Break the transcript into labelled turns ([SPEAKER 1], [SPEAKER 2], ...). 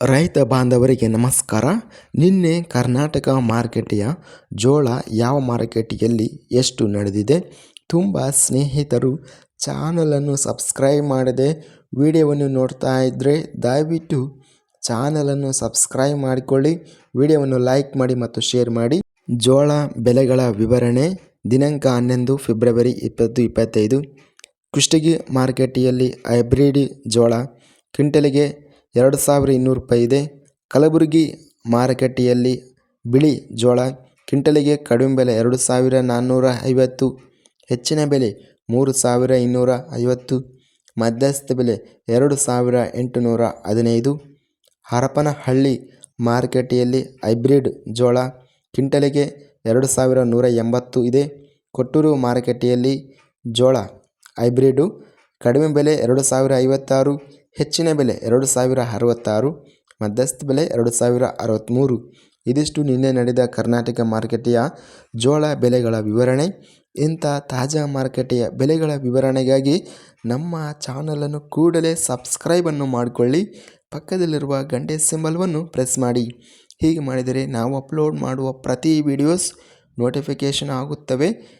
[SPEAKER 1] ರೈತ ಬಾಂಧವರಿಗೆ ನಮಸ್ಕಾರ. ನಿನ್ನೆ ಕರ್ನಾಟಕ ಮಾರುಕಟ್ಟೆಯ ಜೋಳ ಯಾವ ಮಾರುಕಟ್ಟೆಯಲ್ಲಿ ಎಷ್ಟು ನಡೆದಿದೆ? ತುಂಬ ಸ್ನೇಹಿತರು ಚಾನಲನ್ನು ಸಬ್ಸ್ಕ್ರೈಬ್ ಮಾಡದೆ ವಿಡಿಯೋವನ್ನು ನೋಡ್ತಾ ಇದ್ದರೆ ದಯವಿಟ್ಟು ಚಾನಲನ್ನು ಸಬ್ಸ್ಕ್ರೈಬ್ ಮಾಡಿಕೊಳ್ಳಿ, ವಿಡಿಯೋವನ್ನು ಲೈಕ್ ಮಾಡಿ ಮತ್ತು ಶೇರ್ ಮಾಡಿ. ಜೋಳ ಬೆಲೆಗಳ ವಿವರಣೆ ದಿನಾಂಕ ಹನ್ನೊಂದು ಫೆಬ್ರವರಿ ಇಪ್ಪತ್ತು ಇಪ್ಪತ್ತೈದು. ಕುಷ್ಟಗಿ ಮಾರುಕಟ್ಟೆಯಲ್ಲಿ ಹೈಬ್ರಿಡ್ ಜೋಳ, ಕ್ವಿಂಟಲಿಗೆ ಎರಡು ಸಾವಿರ ಇನ್ನೂರು ರೂಪಾಯಿ ಇದೆ. ಕಲಬುರಗಿ ಮಾರುಕಟ್ಟೆಯಲ್ಲಿ ಬಿಳಿ ಜೋಳ ಕ್ವಿಂಟಲಿಗೆ ಕಡಿಮೆ ಬೆಲೆ ಎರಡು ಸಾವಿರ ನಾನ್ನೂರ ಐವತ್ತು ಹೆಚ್ಚಿನ ಬೆಲೆ ಮೂರು ಸಾವಿರ ಇನ್ನೂರ ಐವತ್ತು ಮಧ್ಯಸ್ಥ ಬೆಲೆ ಎರಡು ಸಾವಿರ ಎಂಟುನೂರ ಹದಿನೈದು ಹರಪನಹಳ್ಳಿ ಮಾರುಕಟ್ಟೆಯಲ್ಲಿ ಹೈಬ್ರಿಡ್ ಜೋಳ ಕ್ವಿಂಟಲಿಗೆ ಎರಡು ಸಾವಿರ ನೂರ ಎಂಬತ್ತು ಇದೆ. ಕೊಟ್ಟೂರು ಮಾರುಕಟ್ಟೆಯಲ್ಲಿ ಜೋಳ, ಹೈಬ್ರಿಡು ಕಡಿಮೆ ಬೆಲೆ ಎರಡು ಸಾವಿರ ಐವತ್ತಾರು ಹೆಚ್ಚಿನ ಬೆಲೆ ಎರಡು ಸಾವಿರ ಅರವತ್ತಾರು, ಮಧ್ಯಸ್ಥ ಬೆಲೆ ಎರಡು ಸಾವಿರ ಅರವತ್ತ್ಮೂರು ಇದಿಷ್ಟು ನಿನ್ನೆ ನಡೆದ ಕರ್ನಾಟಕ ಮಾರುಕಟ್ಟೆಯ ಜೋಳ ಬೆಲೆಗಳ ವಿವರಣೆ. ಇಂಥ ತಾಜಾ ಮಾರುಕಟ್ಟೆಯ ಬೆಲೆಗಳ ವಿವರಣೆಗಾಗಿ ನಮ್ಮ ಚಾನಲನ್ನು ಕೂಡಲೇ ಸಬ್ಸ್ಕ್ರೈಬನ್ನು ಮಾಡಿಕೊಳ್ಳಿ. ಪಕ್ಕದಲ್ಲಿರುವ ಗಂಟೆ ಸಿಂಬಲ್ವನ್ನು ಪ್ರೆಸ್ ಮಾಡಿ. ಹೀಗೆ ಮಾಡಿದರೆ ನಾವು ಅಪ್ಲೋಡ್ ಮಾಡುವ ಪ್ರತಿ ವಿಡಿಯೋಸ್ ನೋಟಿಫಿಕೇಷನ್ ಆಗುತ್ತವೆ.